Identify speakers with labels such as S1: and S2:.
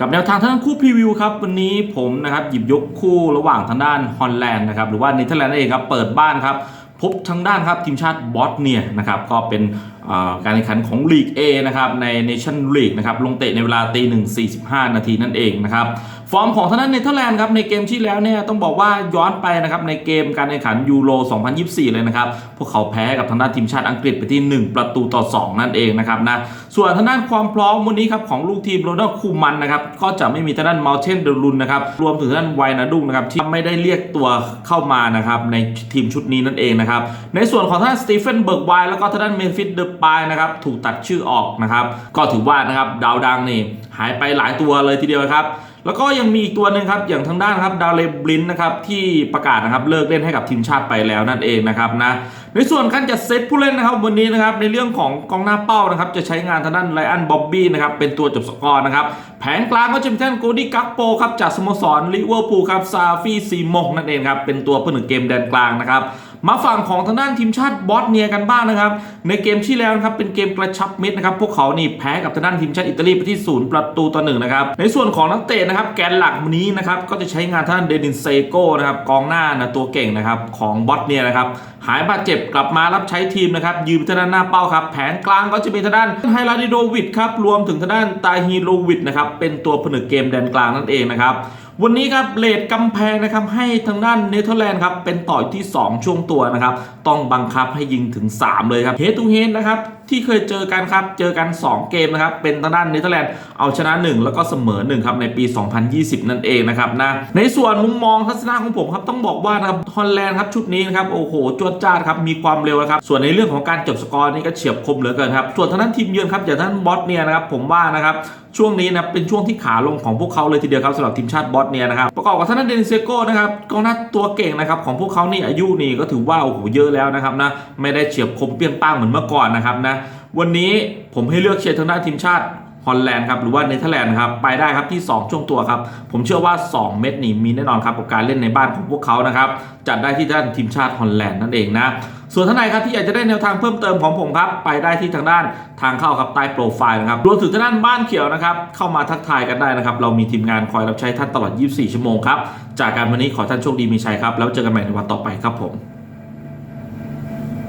S1: กับแนวทางทางด้านคู่พรีวิวครับวันนี้ผมนะครับหยิบยกคู่ระหว่างทางด้านฮอลแลนด์นะครับหรือว่าเนเธอร์แลนด์นั่นเองครับเปิดบ้านครับพบทางด้านครับทีมชาติบอสเนียนะครับก็เป็น การแข่งขันของลีก A นะครับในเนชั่นลีกนะครับลงเตะในเวลาตีหนึ่งสี่สิบห้านาทีนั่นเองนะครับฟอร์มของทางด้านเนเธอร์แลนด์ครับในเกมที่แล้วเนี่ยต้องบอกว่าย้อนไปนะครับในเกมการแข่งขันยูโร 2024 เลยนะครับ พวกเขาแพ้กับทางด้านทีมชาติอังกฤษไปที่ 1 ประตูต่อ 2 นั่นเองนะครับนะส่วนทางด้านความพร้อมวันนี้ครับของลูกทีมโรนัลคูมันนะครับก็จะไม่มีทางด้านมาเทนเดรุนนะครับรวมถึงทางด้านไวนาดุงนะครับที่ไม่ได้เรียกตัวเข้ามานะครับในทีมชุดนี้นั่นเองนะครับในส่วนของทางด้านสตีเฟนเบิร์กไวแล้วก็ทางด้านเมฟิสเดอไปนะครับถูกตัดชื่อออกนะครับ ก็ถือว่านะครับดาวดังนี่หายไปหลายตัวเลยทีเดียวครับแล้วก็ยังมีอีกตัวหนึ่งครับอย่างทางด้านครับดาวเลบลินนะครับที่ประกาศนะครับเลิกเล่นให้กับทีมชาติไปแล้วนั่นเองนะครับนะในส่วนการจัดเซตผู้เล่นนะครับวันนี้นะครับในเรื่องของกองหน้าเป้านะครับจะใช้งานทางด้านไลอันบ๊อบบี้นะครับเป็นตัวจบสกอร์นะครับแผงกลางก็จะเป็นท่านโกดี้กักโปครับจากสโมสรลิเวอร์พูลครับซาฟีซีมงนั่นเองครับเป็นตัวผู้หนึ่งเกมแดนกลางนะครับ มาฝั่งของทางด้านทีมชาติบอสเนียกันบ้างนะครับ ในเกมที่แล้วนะครับเป็นเกมกระชับมิตรนะครับ พวกเขานี่แพ้กับทางด้านทีมชาติอิตาลีไปที่ศูนย์ประตูต่อหนึ่งนะครับ ในส่วนของนักเตะนะครับ แกนหลักวันนี้นะครับก็จะใช้งานทางด้านเดนินเซโก้นะครับกองหน้านะตัวเก่งนะครับของบอสเนียนะครับหายบาดเจ็บกลับมารับใช้ทีมนะครับยืมทางด้านหน้าเป้าครับแผนกลางก็จะมีทางด้านไฮราดิโดวิดครับรวมถึงทางด้านตาฮีโรวิดนะครับเป็นตัวผนึกเกมแดนกลางนั่นเองนะครับ วันนี้ครับเลดกำแพงนะครับให้ทางด้านเนเธอร์แลนด์ครับเป็นต่อยที่ 2 ช่วงตัวนะครับ ต้องบังคับให้ยิงถึง 3 เลยครับเฮตูเฮดนะครับที่เคยเจอกันครับ เจอกัน 2 เกมนะครับ เป็นทางด้านเนเธอร์แลนด์เอาชนะ 1 แล้วก็เสมอ1ครับในปี 2020 นั่นเองนะครับนะในส่วนมุมมองทัศนะของผมครับต้องบอกว่านะครับฮอลแลนด์ครับชุดนี้นะครับโอ้โหจวดจ้าครับมีความเร็วนะครับส่วนในเรื่องของการจบสกอร์นี่ก็เฉียบคมเหลือเกินครับส่วนทางด้านทีมเยือนครับอย่างทางด้านบอสเนียนะครับผมว่านะครับช่วงนี้นะเป็นช่วงที่ขาลงของพวกเขาเลยทีเดียวครับสำหรับทีมชาติบอสเนียนะครับประกอบกับทางด้านเดนิเซโก้นะครับกองหน้าตัวเก่งนะครับของพวกเขานี่อายุนี่ก็ถือว่าโอ้โหเยอะแล้วนะครับนะไม่ได้เฉียบคมเปี้ยงป้างเหมือนเมื่อก่อนนะครับนะ วันนี้ผมให้เลือกเชียร์ทางด้านทีมชาติฮอลแลนด์ครับหรือว่าเนเธอร์แลนด์ครับไปได้ครับที่ 2 ช่วงตัวครับ ผมเชื่อว่า 2 เม็ดนี่มีแน่นอนครับกับการเล่นในบ้านของพวกเขานะครับจัดได้ที่ด้านทีมชาติฮอลแลนด์นั่นเองนะส่วนท่านไหนครับที่อยากจะได้แนวทางเพิ่มเติมของผมครับไปได้ที่ทางด้านทางเข้าครับใต้โปรไฟล์นะครับรวมถึงทางด้านบ้านเขียวนะครับเข้ามาทักทายกันได้นะครับเรามีทีมงานคอยรับใช้ท่านตลอด 24 ชั่วโมงครับจากการวันนี้ขอท่านโชคดีมีชัยครับแล้วเจอกันใหม่ในวันต่อไปครับผม